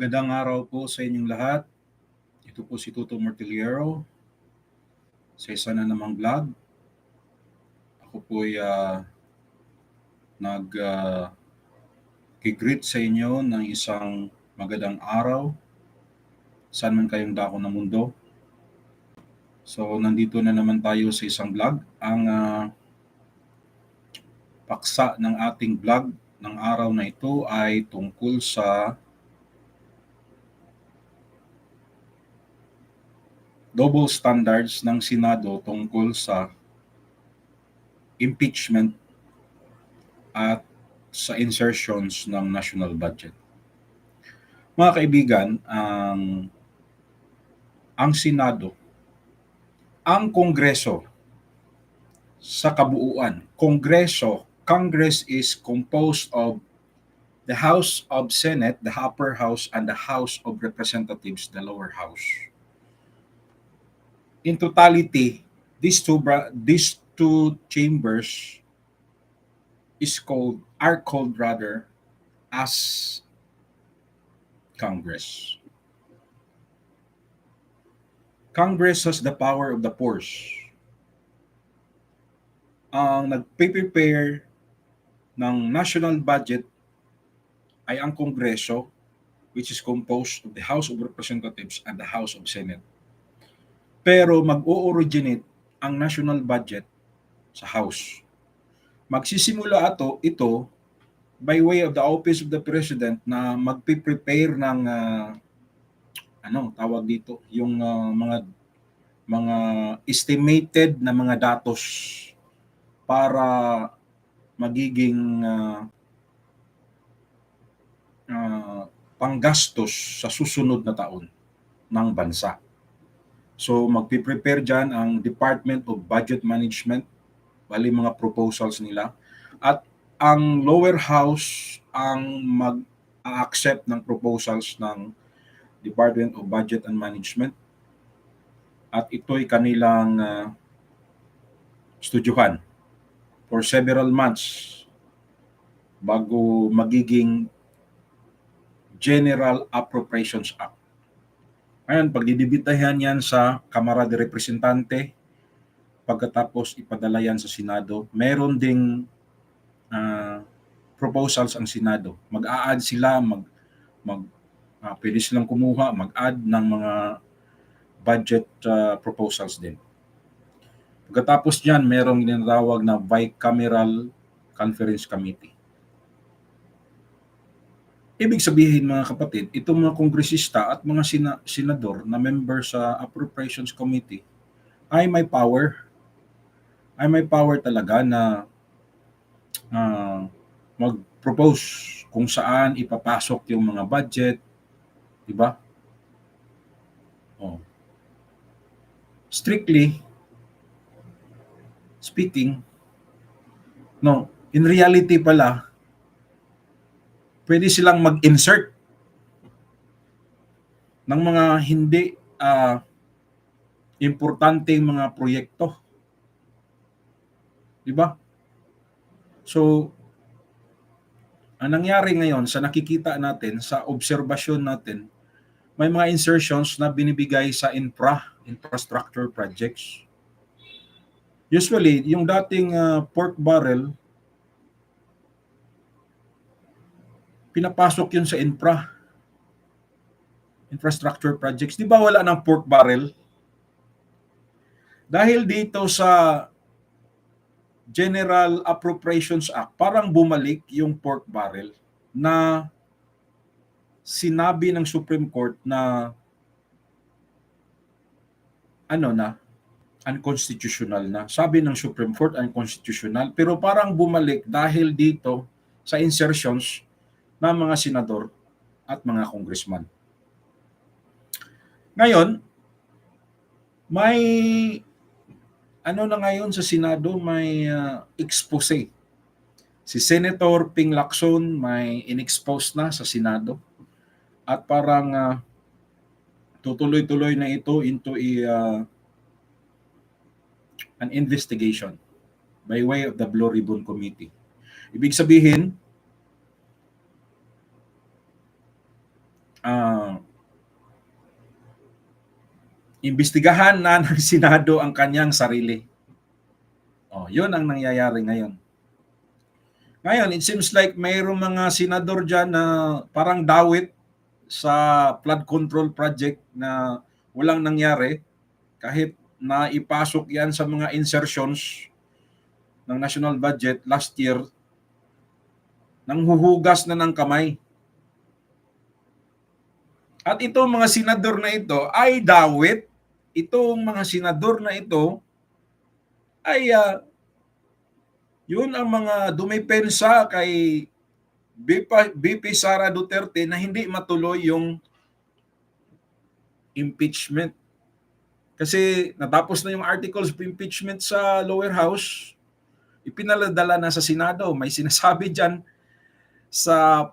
Magandang araw po sa inyong lahat. Ito po si Tuto Mortiliero sa isa na namang vlog. Ako po ay uh, nag uh, kigreet sa inyo ng isang magandang araw saan man kayong dako ng mundo. So nandito na naman tayo sa isang vlog. Ang uh, paksa ng ating vlog ng araw na ito ay tungkol sa double standards ng Senado tungkol sa impeachment at sa insertions ng national budget. Mga kaibigan, ang ang Senado, ang Kongreso sa kabuuan. Kongreso Congress is composed of the House of Senate, the upper house, and the House of Representatives, the lower house. In totality, these two these two chambers is called are called rather as Congress. Congress has the power of the purse. Ang nagpe-prepare ng national budget ay ang Kongreso which is composed of the House of Representatives and the House of Senate. Pero mag-o-originate ang national budget sa House. Magsisimula ato ito by way of the office of the president na magpe-prepare ng uh, ano tawag dito yung uh, mga mga estimated na mga datos para magiging uh, uh, panggastos sa susunod na taon ng bansa. So magpi-prepare dyan ang Department of Budget Management, bali mga proposals nila. At ang lower house ang mag-accept ng proposals ng Department of Budget and Management. At ito'y kanilang uh, studyuhan for several months bago magiging General Appropriations Act. Ngayon, pagdidibitahan yan sa Kamara de Representante, pagkatapos ipadala yan sa Senado, meron ding uh, proposals ang Senado. Mag-a-add sila, mag, mag, uh, pwede silang kumuha, mag-add ng mga budget uh, proposals din. Pagkatapos niyan, merong tinatawag na bicameral conference committee. Ibig sabihin mga kapatid, itong mga kongresista at mga sina- senador na member sa Appropriations Committee ay may power. Ay may power talaga na uh, mag-propose kung saan ipapasok yung mga budget, di ba? Oh. Strictly, speaking, no, in reality pala, pwede silang mag-insert ng mga hindi uh, importanteng mga proyekto. Di ba? So, ang nangyari ngayon sa nakikita natin, sa obserbasyon natin, may mga insertions na binibigay sa infra, infrastructure projects. Usually, yung dating uh, pork barrel, pinapasok yun sa infra. Infrastructure projects. Di ba wala ng pork barrel? Dahil dito sa General Appropriations Act, parang bumalik yung pork barrel na sinabi ng Supreme Court na ano na, unconstitutional na. Sabi ng Supreme Court unconstitutional pero parang bumalik dahil dito sa insertions ng mga senador at mga congressman. Ngayon, may ano na ngayon sa Senado may uh, expose. Si Senator Ping Lacson may inexpose na sa Senado at parang uh, tutuloy-tuloy na ito into a uh, an investigation by way of the Blue Ribbon Committee. Ibig sabihin, ah, imbestigahan na ng Senado ang kanyang sarili. Oh, 'yun ang nangyayari ngayon. Ngayon, it seems like mayroong mga senador diyan na parang dawit sa flood control project na walang nangyari kahit na ipasok yan sa mga insertions ng national budget last year nang huhugas na ng kamay. At itong mga senador na ito ay dawit. Itong mga senador na ito ay ah, yun ang mga dumipensa kay BP, Sara Duterte na hindi matuloy yung impeachment. Kasi natapos na yung articles of impeachment sa lower house, ipinaladala na sa Senado. May sinasabi dyan sa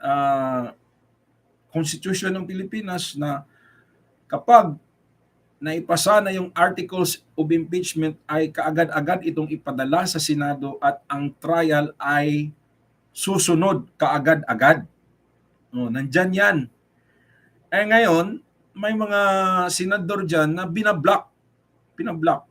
ah, Constitution ng Pilipinas na kapag naipasa na yung articles of impeachment ay kaagad-agad itong ipadala sa Senado at ang trial ay susunod kaagad-agad. Oh, nandyan yan. Eh ngayon, may mga senador dyan na binablock. Binablock.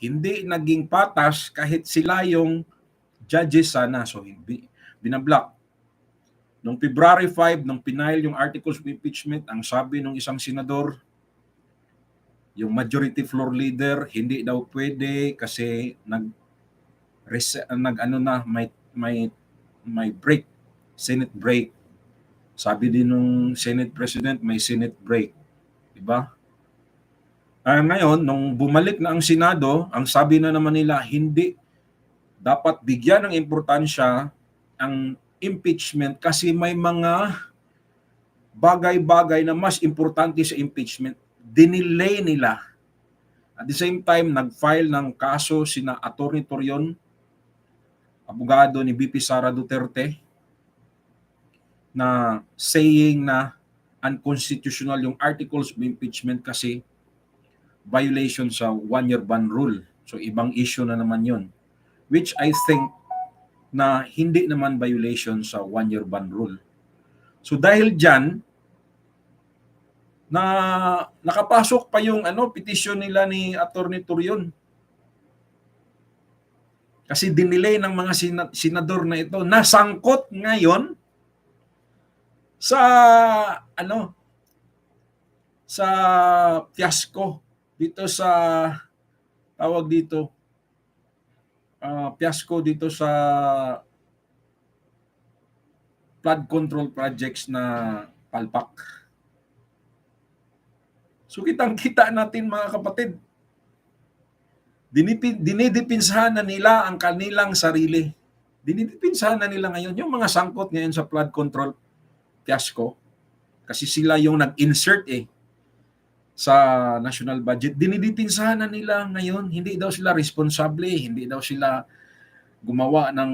Hindi naging patas kahit sila yung judges sana. So, binablock. Noong February 5, nung pinail yung articles of impeachment, ang sabi ng isang senador, yung majority floor leader hindi daw pwede kasi nag nag ano na may may may break Senate break. Sabi din nung Senate President may Senate break di ba? Ah, ngayon nung bumalik na ang Senado ang sabi na naman nila hindi dapat bigyan ng importansya ang impeachment kasi may mga bagay-bagay na mas importante sa impeachment dinelay nila. At the same time, nag-file ng kaso sina Attorney Torion, abogado ni BP Sara Duterte, na saying na unconstitutional yung articles of impeachment kasi violation sa one-year ban rule. So, ibang issue na naman yun. Which I think na hindi naman violation sa one-year ban rule. So, dahil dyan, na nakapasok pa yung ano petisyon nila ni Attorney Turion. Kasi dinilay ng mga sina- senador na ito nasangkot ngayon sa ano sa fiasco dito sa tawag dito ah, fiasco dito sa flood control projects na palpak. So kitang-kita natin mga kapatid, dinipi, dinidipinsahan na nila ang kanilang sarili. Dinidipinsahan na nila ngayon yung mga sangkot ngayon sa flood control fiasco kasi sila yung nag-insert eh sa national budget. Dinidipinsahan na nila ngayon, hindi daw sila responsable, hindi daw sila gumawa ng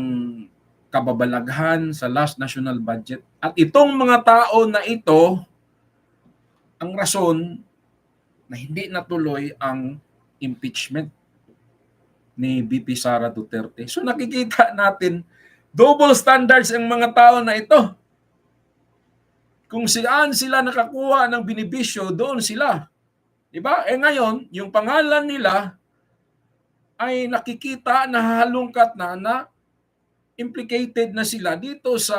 kababalaghan sa last national budget. At itong mga tao na ito, ang rason na hindi natuloy ang impeachment ni BP Sara Duterte. So nakikita natin double standards ang mga tao na ito. Kung saan sila nakakuha ng binibisyo, doon sila. 'Di ba? Eh ngayon, yung pangalan nila ay nakikita na halungkat na na implicated na sila dito sa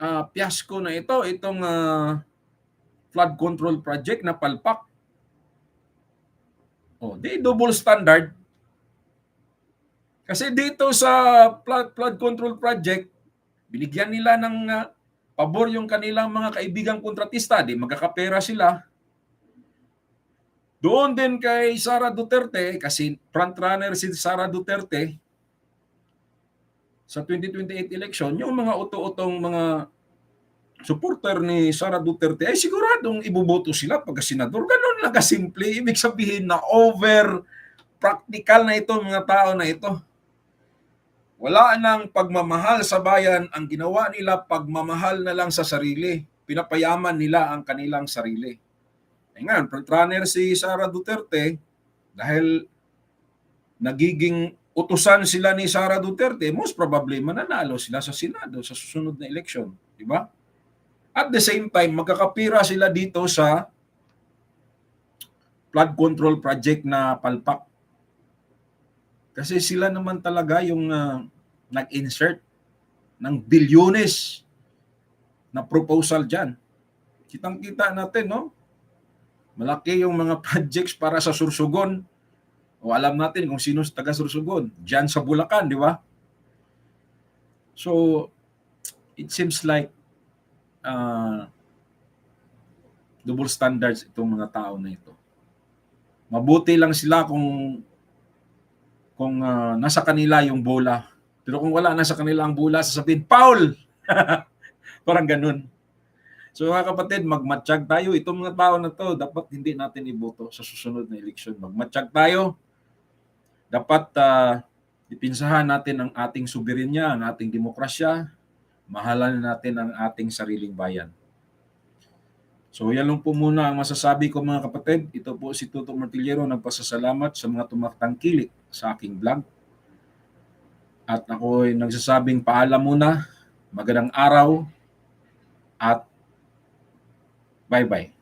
uh, fiasco na ito, itong uh, flood control project na palpak. Oh, di double standard. Kasi dito sa flood, flood control project, binigyan nila ng uh, pabor yung kanilang mga kaibigang kontratista, di magkakapera sila. Doon din kay Sara Duterte, kasi frontrunner si Sara Duterte, sa 2028 election, yung mga uto-utong mga supporter ni Sara Duterte ay siguradong iboboto sila pagka senador. Ganun lang kasimple. Ibig sabihin na over practical na ito mga tao na ito. Wala nang pagmamahal sa bayan. Ang ginawa nila, pagmamahal na lang sa sarili. Pinapayaman nila ang kanilang sarili. Eh nga, frontrunner si Sara Duterte dahil nagiging utusan sila ni Sara Duterte, most probably mananalo sila sa Senado sa susunod na election, di ba? At the same time, magkakapira sila dito sa flood control project na palpak. Kasi sila naman talaga yung ah, nag-insert ng bilyones na proposal dyan. Kitang-kita natin, no? Malaki yung mga projects para sa Sursugon. O alam natin kung sino sa taga Sursugon. Diyan sa Bulacan, di ba? So, it seems like uh, double standards itong mga tao na ito. Mabuti lang sila kung kung ah, nasa kanila yung bola. Pero kung wala nasa kanila ang bola, sasabihin, Paul! Parang ganun. So mga kapatid, magmatsyag tayo. Itong mga tao na to, dapat hindi natin iboto sa susunod na eleksyon. Magmatsyag tayo. Dapat ah, ipinsahan natin ang ating soberenya, ang ating demokrasya. Mahalan natin ang ating sariling bayan. So yan lang po muna ang masasabi ko mga kapatid. Ito po si Tuto Martillero nagpasasalamat sa mga tumatangkilik sa aking vlog. At ako ay nagsasabing paalam muna. Magandang araw at bye-bye.